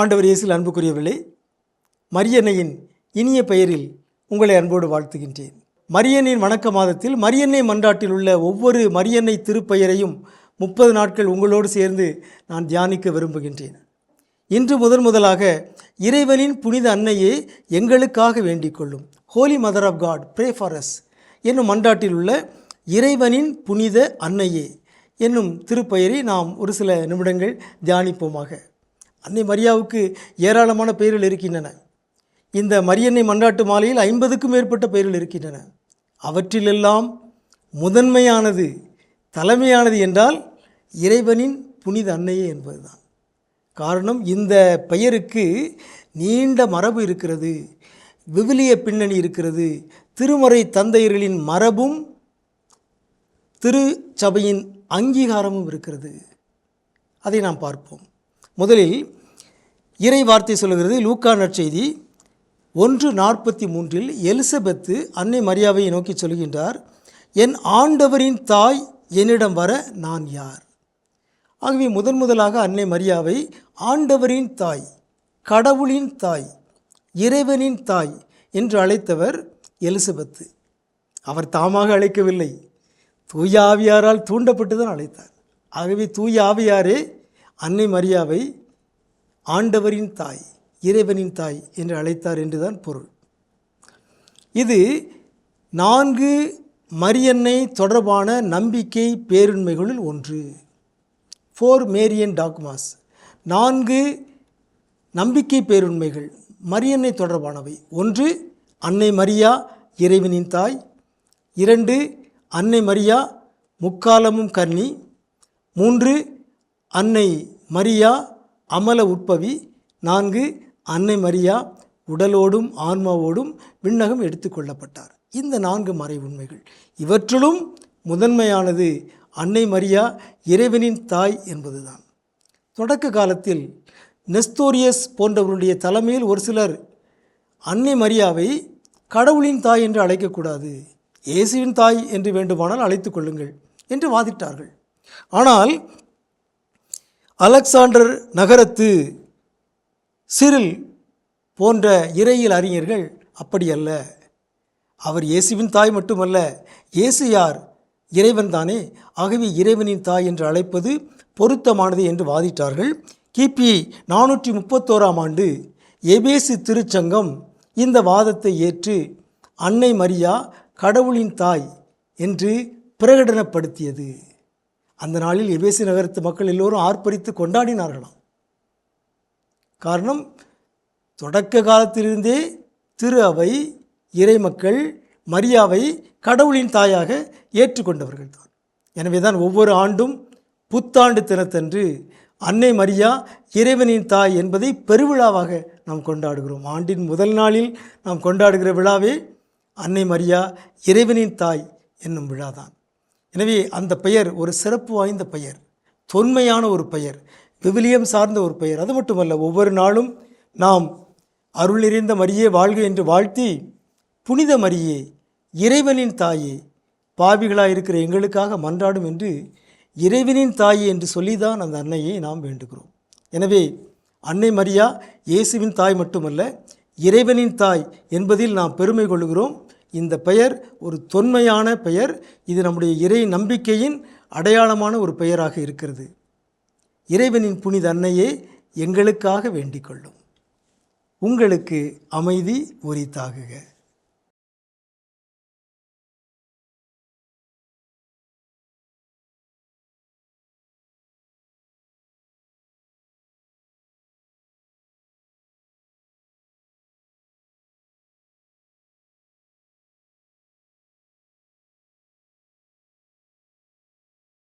ஆண்டவர் இயேசுவில் அன்புக்குரியவில்லை மரியன்னையின் இனிய பெயரில் உங்களை அன்போடு வாழ்த்துகின்றேன். மரியன்னையின் வணக்க மாதத்தில் மரியன்னை மன்றாட்டில் உள்ள ஒவ்வொரு மரியன்னை திருப்பெயரையும் முப்பது நாட்கள் உங்களோடு சேர்ந்து நான் தியானிக்க விரும்புகின்றேன். இன்று முதன் முதலாக இறைவனின் புனித அன்னையே எங்களுக்காக வேண்டிக் கொள்ளும். Holy mother of God pray for us என்னும் மன்றாட்டில் உள்ள இறைவனின் புனித அன்னையே என்னும் திருப்பெயரை நாம் ஒரு சில நிமிடங்கள் தியானிப்போமாக. அன்னை மரியாவுக்கு ஏராளமான பெயர்கள் இருக்கின்றன. இந்த மரியன்னை மன்றாட்டு மாலையில் ஐம்பதுக்கும் மேற்பட்ட பெயர்கள் இருக்கின்றன. அவற்றிலெல்லாம் முதன்மையானது தலைமையானது என்றால் இறைவனின் புனித அன்னையே என்பதுதான். காரணம் இந்த பெயருக்கு நீண்ட மரபு இருக்கிறது விவிலிய பின்னணி இருக்கிறது திருமறை தந்தையர்களின் மரபும் திருச்சபையின் அங்கீகாரமும் இருக்கிறது. அதை நாம் பார்ப்போம். முதலில் இறை வார்த்தை சொல்கிறது லூக்கா நற்செய்தி ஒன்று நாற்பத்தி மூன்றில் எலிசபெத்து அன்னை மரியாவை நோக்கி சொல்கின்றார் என் ஆண்டவரின் தாய் என்னிடம் வர நான் யார்? ஆகவே முதன் முதலாக அன்னை மரியாவை ஆண்டவரின் தாய் கடவுளின் தாய் இறைவனின் தாய் என்று அழைத்தவர் எலிசபெத்து. அவர் தாமாக அழைக்கவில்லை. தூய ஆவியாரால் தூண்டப்பட்டு தான் அழைத்தார். ஆகவே தூய ஆவியாரே அன்னை மரியாவை ஆண்டவரின் தாய் இறைவனின் தாய் என்று அழைத்தார் என்றுதான் பொருள். இது நான்கு மரியன்னை தொடர்பான நம்பிக்கை பேருண்மைகளில் ஒன்று. ஃபோர் மேரியன் டாக்மாஸ் நான்கு நம்பிக்கை பேருண்மைகள் மரியன்னை தொடர்பானவை. ஒன்று அன்னை மரியா இறைவனின் தாய். இரண்டு அன்னை மரியா முக்காலமும் கன்னி. மூன்று அன்னை மரியா அமல உட்பவி. நான்கு அன்னை மரியா உடலோடும் ஆன்மாவோடும் விண்ணகம் எடுத்துக்கொள்ளப்பட்டார் இந்த நான்கு மறை உண்மைகள். இவற்றிலும் முதன்மையானது அன்னை மரியா இறைவனின் தாய் என்பதுதான். தொடக்க காலத்தில் நெஸ்தோரியஸ் போன்றவருடைய தலைமையில் ஒரு சிலர் அன்னை மரியாவை கடவுளின் தாய் என்று அழைக்கக்கூடாது இயேசுவின் தாய் என்று வேண்டுமானால் அழைத்து கொள்ளுங்கள் என்று வாதிட்டார்கள். ஆனால் அலெக்சாண்டர் நகரத்து சிறில் போன்ற இறையியல் அறிஞர்கள் அப்படி அல்ல. அவர் இயேசுவின் தாய் மட்டுமல்ல இயேசு யார்? இறைவன் தானே ஆகவே இறைவனின் தாய் என்று அழைப்பது பொருத்தமானது என்று வாதிட்டார்கள். கிபி நானூற்றி முப்பத்தோராம் ஆண்டு எபேசு திருச்சங்கம் இந்த வாதத்தை ஏற்று அன்னை மரியா கடவுளின் தாய் என்று பிரகடனப்படுத்தியது. அந்த நாளில் எபேசி நகரத்து மக்கள் எல்லோரும் ஆர்ப்பரித்து கொண்டாடினார்களாம். காரணம் தொடக்க காலத்திலிருந்தே திரு அவை இறைமக்கள் மரியாவை கடவுளின் தாயாக ஏற்றுக்கொண்டவர்கள் தான் எனவே தான் ஒவ்வொரு ஆண்டும் புத்தாண்டு தினத்தன்று அன்னை மரியா இறைவனின் தாய் என்பதை பெருவிழாவாக நாம் கொண்டாடுகிறோம். ஆண்டின் முதல் நாளில் நாம் கொண்டாடுகிற விழாவே அன்னை மரியா இறைவனின் தாய் என்னும் விழாதான். எனவே அந்த பெயர் ஒரு சிறப்பு வாய்ந்த பெயர் தொன்மையான ஒரு பெயர் விவிலியம் சார்ந்த ஒரு பெயர். அது மட்டுமல்ல ஒவ்வொரு நாளும் நாம் அருள் நிறைந்த மரியே வாழ்க என்று வாழ்த்தி புனித மரியே இறைவனின் தாயே பாவிகளாக இருக்கிற எங்களுக்காக மன்றாடும் என்று இறைவனின் தாயே என்று சொல்லிதான் அந்த அன்னையை நாம் வேண்டுகிறோம். எனவே அன்னை மரியா இயேசுவின் தாய் மட்டுமல்ல இறைவனின் தாய் என்பதில் நாம் பெருமை கொள்கிறோம். இந்த பெயர் ஒரு தொன்மையான பெயர். இது நம்முடைய இறை நம்பிக்கையின் அடையாளமான ஒரு பெயராக இருக்கிறது. இறைவனின் புனித அன்னையே எங்களுக்காக வேண்டிக் கொள்ளும். உங்களுக்கு அமைதி உரித்தாகுக.